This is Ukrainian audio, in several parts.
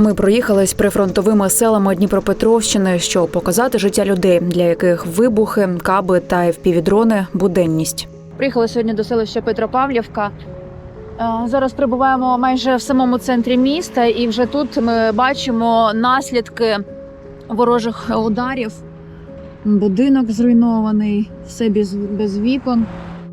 Ми проїхались прифронтовими селами Дніпропетровщини, щоб показати життя людей, для яких вибухи, каби та FPV-дрони – буденність. Приїхали сьогодні до селища Петропавлівка. Е, Зараз перебуваємо майже в самому центрі міста, і вже тут ми бачимо наслідки ворожих ударів. Будинок зруйнований, все без, без вікон.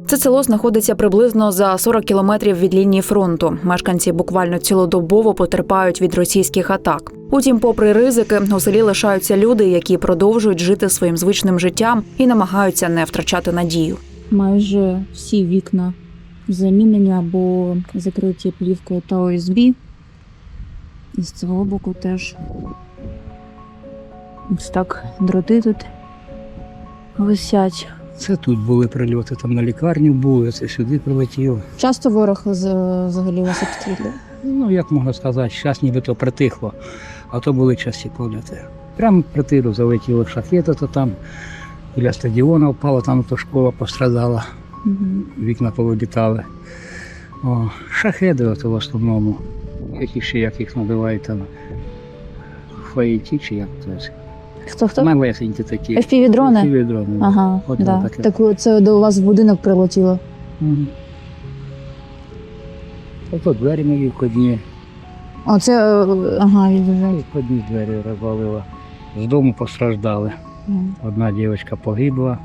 Це село знаходиться приблизно за 40 кілометрів від лінії фронту. Мешканці буквально цілодобово потерпають від російських атак. Утім, попри ризики, у селі лишаються люди, які продовжують жити своїм звичним життям і намагаються не втрачати надію. Майже всі вікна замінені або закриті плівкою та ОСБ. І з цього боку теж ось так дроти тут висять. Це тут були прильоти, там на лікарню були, це сюди прилетіло. Часто ворог взагалі вас обстрілює. Ну, як можна сказати, зараз нібито притихло, а то були часті прильоти. Прямо притиру залетіло шахета, то там біля стадіону впало, там то школа пострадала, Мгм. вікна повилітали. О, шахеди ото в основному. Які ще як їх називають там. Фаїті чи як це? Хто хто? Малесенькі такі. FPV-дрони? FPV-дрони. Ага, От да. таке. Так це до вас в будинок прилетіло. Мгм. Ото двері мої входні. О, це е, ага, відбувається. Входні двері розвалило. З дому постраждали. Мгм. Одна дівчинка погибла,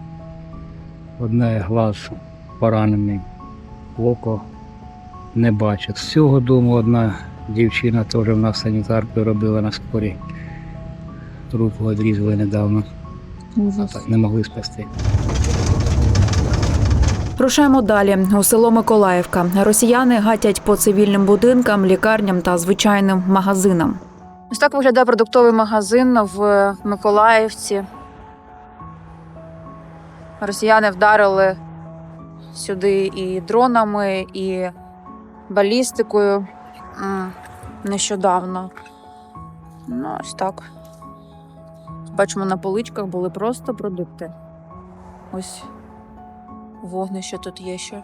одна глаз поранений, око не бачить. З цього дому одна дівчина теж в нас санітарку робила на скорі. Руку відрізали недавно, а так не могли спасти. Рушаємо далі у село Миколаївка. Росіяни гатять по цивільним будинкам, лікарням та звичайним магазинам. Ось так виглядає продуктовий магазин в Миколаївці. Росіяни вдарили сюди і дронами, і балістикою нещодавно. Ну, ось так. Бачимо, на поличках були просто продукти. Ось Вогнище тут є ще.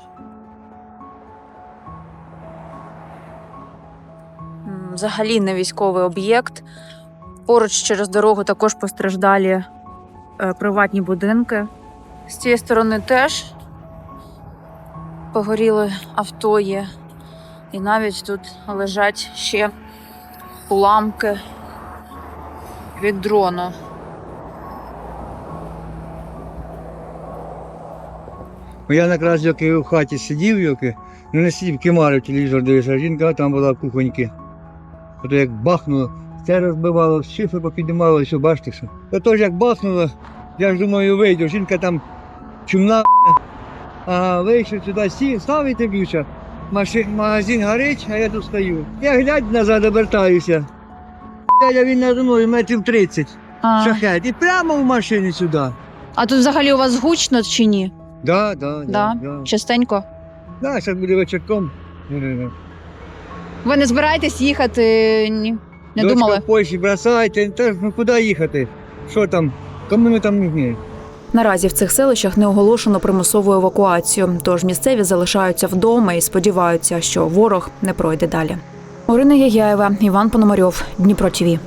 Взагалі не військовий об'єкт. Поруч через дорогу також постраждалі е, приватні будинки. З цієї сторони теж погоріли авто є. І навіть тут лежать ще уламки від дрону. Бо Я якраз як в хаті сидів, як, ну не сидів, кимарив телевізор дивився, жінка там була в кухоньки. Ото як бахнуло, це розбивало, шифри попіднімало, і все, бачите. То теж як бахнуло, я ж думаю, вийду, жінка там чумна, ага, вийшов сюди, сів, ставить б'юча. Машин, магазин горить, а я тут стою. Я глядь назад обертаюся. Дядя він надо мною метрів 30, А, шахет, і прямо в машині сюди. а тут взагалі у вас гучно чи ні? Да, да, Да? да. Частенько. Да, зараз буде вечірком. Ви не збираєтесь їхати? Ні. Не Дочка думали? в Польщі бросайте, та ну куди їхати? Що там? Кому ми там нужні? Наразі в цих селищах не оголошено примусову евакуацію, тож місцеві залишаються вдома і сподіваються, що ворог не пройде далі. Орина Яяєва, Іван Пономарьов, Дніпро ТІВІ.